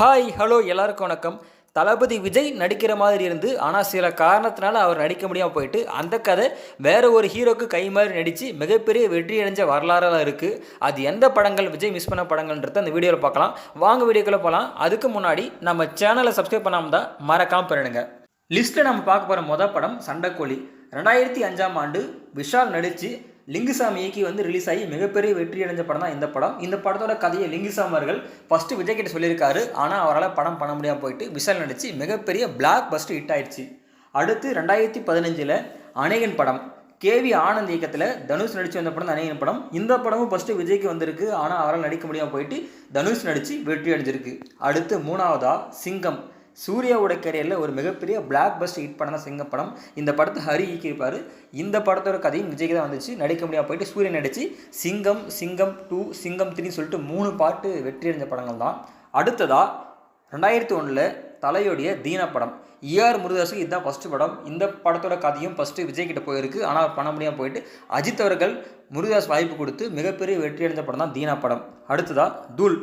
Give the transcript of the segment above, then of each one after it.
Hi hello எல்லாருக்கும் வணக்கம். தளபதி விஜய் நடிக்கிற மாதிரி இருந்து ஆனால் சில காரணத்தினால அவர் நடிக்க முடியாமல் போயிட்டு அந்த கதை வேற ஒரு ஹீரோக்கு கை மாதிரி நடித்து மிகப்பெரிய வெற்றி அடைஞ்ச வரலாறாக இருக்குது அது எந்த படங்கள் விஜய் மிஸ் பண்ண படங்கள்ன்றத அந்த வீடியோவில் பார்க்கலாம். வாங்க வீடியோக்குள்ளே போகலாம் அதுக்கு முன்னாடி நம்ம சேனலை சப்ஸ்கிரைப் பண்ணாமல் தான் மறக்காமல் பண்ணிடுங்க லிஸ்ட்டில் நம்ம பார்க்க போகிற மொதல் படம் சண்டைக்கோழி. ரெண்டாயிரத்தி அஞ்சாம் ஆண்டு விஷால் நடித்து லிங்குசாமி இயக்கி வந்து ரிலீஸ் ஆகி மிகப்பெரிய வெற்றி அடைஞ்ச படம் தான் இந்த படம். இந்த படத்தோட கதையை லிங்குசாமி அவர்கள் ஃபஸ்ட்டு விஜய் கிட்ட சொல்லியிருக்காரு. ஆனால் அவரால் படம் பண்ண முடியாமல் போயிட்டு விஷால் நடித்து மிகப்பெரிய பிளாக் பஸ்ட் ஹிட் ஆயிடுச்சு. அடுத்து ரெண்டாயிரத்தி பதினஞ்சில் அநேகன் படம். கேவி ஆனந்த் இயக்கத்தில் தனுஷ் நடித்து வந்த படம் தான் அநேகன் படம். இந்த படமும் ஃபஸ்ட்டு விஜய்க்கு வந்திருக்கு. ஆனால் அவரால் நடிக்க முடியாமல் போயிட்டு தனுஷ் நடித்து வெற்றி அடைஞ்சிருக்கு அடுத்து மூணாவதா சிங்கம். சூர்யாவோட கேரியரில் ஒரு மிகப்பெரிய பிளாக் பஸ்ட் ஹிட் படம் தான் சிங்கம் படம். இந்த படத்தை ஹரி இயக்கியிருப்பார். இந்த படத்தோட கதையும் விஜய்க்கு தான் வந்துச்சு. நடிக்க முடியாமல் போயிட்டு சூரியன் நடித்து சிங்கம் சிங்கம் டூ சிங்கம் த்ரீன்னு சொல்லிட்டு மூணு பாட்டு வெற்றியடைஞ்ச படங்கள் தான். அடுத்ததாக ரெண்டாயிரத்தி ஒன்றில் தலையோடைய தீனா படம். ஏஆர் முருதாஸுக்கு இதுதான் ஃபஸ்ட்டு படம். இந்த படத்தோட கதையும் ஃபஸ்ட்டு விஜய் கிட்ட போயிருக்கு. ஆனால் பண்ண முடியாமல் போயிட்டு அஜித் அவர்கள் முருதாஸ் வாய்ப்பு கொடுத்து மிகப்பெரிய வெற்றி அடைந்த படம் தான் தீனா படம். அடுத்ததாக தூல்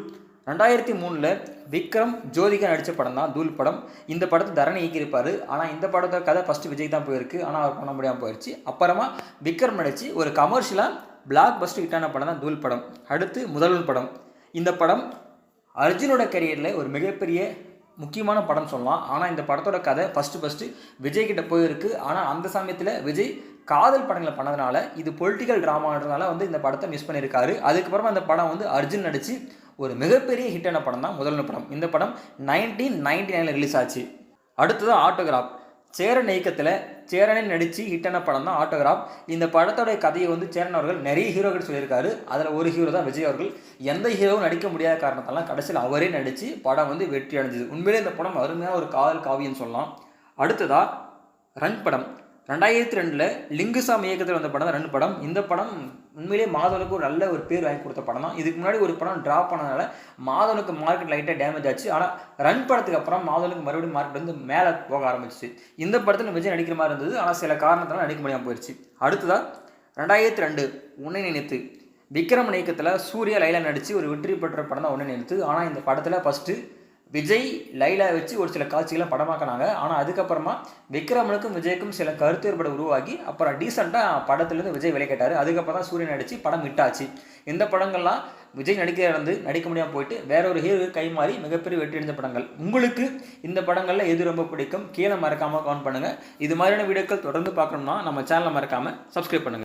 ரெண்டாயிரத்தி மூணில் விக்ரம் ஜோதிகா நடித்த படம் தான் தூல் படம். இந்த படத்தை தரணி இயக்கியிருப்பார். ஆனால் இந்த படத்தோட கதை ஃபஸ்ட்டு விஜய் தான் போயிருக்கு. ஆனால் அவர் பண்ண முடியாமல் போயிடுச்சு அப்புறமா விக்ரம் நடித்து ஒரு கமர்ஷியலாக பிளாக் பஸ்ட் ஹிட்டான படம் தான் தூல் படம். அடுத்து முதல்வன் படம். இந்த படம் அர்ஜுனோட கரியரில் ஒரு மிகப்பெரிய முக்கியமான படம் சொல்லலாம். ஆனால் இந்த படத்தோட கதை ஃபஸ்ட்டு ஃபஸ்ட்டு விஜய் கிட்ட போயிருக்கு. ஆனால் அந்த சமயத்தில் விஜய் காதல் படங்களை பண்ணதுனால இது பொலிட்டிக்கல் ட்ராமான்றதுனால வந்து இந்த படத்தை மிஸ் பண்ணியிருக்காரு. அதுக்கப்புறமா அந்த படம் வந்து அர்ஜுன் நடித்து ஒரு மிகப்பெரிய ஹிட்டான படம் தான் முதல்ல படம். இந்த படம் நைன்டீன் நைன்டி நைனில் ரிலீஸ் ஆச்சு. அடுத்தது ஆட்டோகிராஃப் சேரன் இயக்கத்தில் சேரனை நடித்து ஹிட்டான படம் தான் ஆட்டோகிராஃப் இந்த படத்தோடைய கதையை வந்து சேரன் அவர்கள் நிறைய ஹீரோக்கள் சொல்லியிருக்காரு. அதில் ஒரு ஹீரோ தான் விஜய் அவர்கள். எந்த ஹீரோவும் நடிக்க முடியாத காரணத்தெல்லாம் கடைசியில் அவரே நடித்து படம் வந்து வெற்றி அடைஞ்சது. உண்மையிலே இந்த படம் அருமையாக ஒரு காதல் காவியம் சொல்லலாம். அடுத்ததாக ரன் படம். ரெண்டாயிரத்தி ரெண்டில் லிங்குசாமி இயக்கத்தில் வந்த படம் தான் ரெண்டு படம். இந்த படம் உண்மையிலேயே மாதவனுக்கு ஒரு நல்ல ஒரு பேர் வாங்கி கொடுத்த படம் தான். இதுக்கு முன்னாடி ஒரு படம் ட்ராப் பண்ணதுனால மாதவனுக்கு மார்க்கெட் லைட்டாக டேமேஜ் ஆச்சு. ஆனால் ரன் படத்துக்கு அப்புறம் மாதவனுக்கு மறுபடியும் மார்க்கெட் வந்து மேலே போக ஆரம்பிச்சிச்சு. இந்த படத்தில் விஜய் நடிக்கிற மாதிரி இருந்தது. ஆனால் சில காரணத்தினால நடிக்க முடியாமல் போயிடுச்சு அடுத்ததாக ரெண்டாயிரத்தி ரெண்டு உன்னை நினைத்து. விக்ரம் இயக்கத்தில் சூர்யா லைலா நடித்து ஒரு வெற்றி பெற்ற படம் தான் உன்னை நினைத்து. ஆனால் இந்த படத்தில் ஃபஸ்ட்டு விஜய் லைலா வச்சு ஒரு சில காட்சிகளை படமாக்கினாங்க. ஆனால் அதுக்கப்புறமா விக்ரமனுக்கும் விஜய்க்கும் சில கருத்து ஏற்பட உருவாகி அப்புறம் டீசெண்டாக படத்துலேருந்து விஜய் விலை கேட்டார் அதுக்கப்புறம் தான் சூரியன் நடித்து படம் விட்டாச்சு இந்த படங்கள்லாம் விஜய் நடிக்க இருந்து நடிக்க முடியாமல் போயிட்டு வேற ஒரு ஹீரோ கை மாறி மிகப்பெரிய வெற்றி அடைந்த படங்கள். உங்களுக்கு இந்த படங்களில் எது ரொம்ப பிடிக்கும்? கீழே மறக்காமல் கவுண்ட் பண்ணுங்கள் இது மாதிரியான வீடியோக்கள் தொடர்ந்து பார்க்கணும்னா நம்ம சேனலை மறக்காமல் சப்ஸ்கிரைப் பண்ணுங்கள்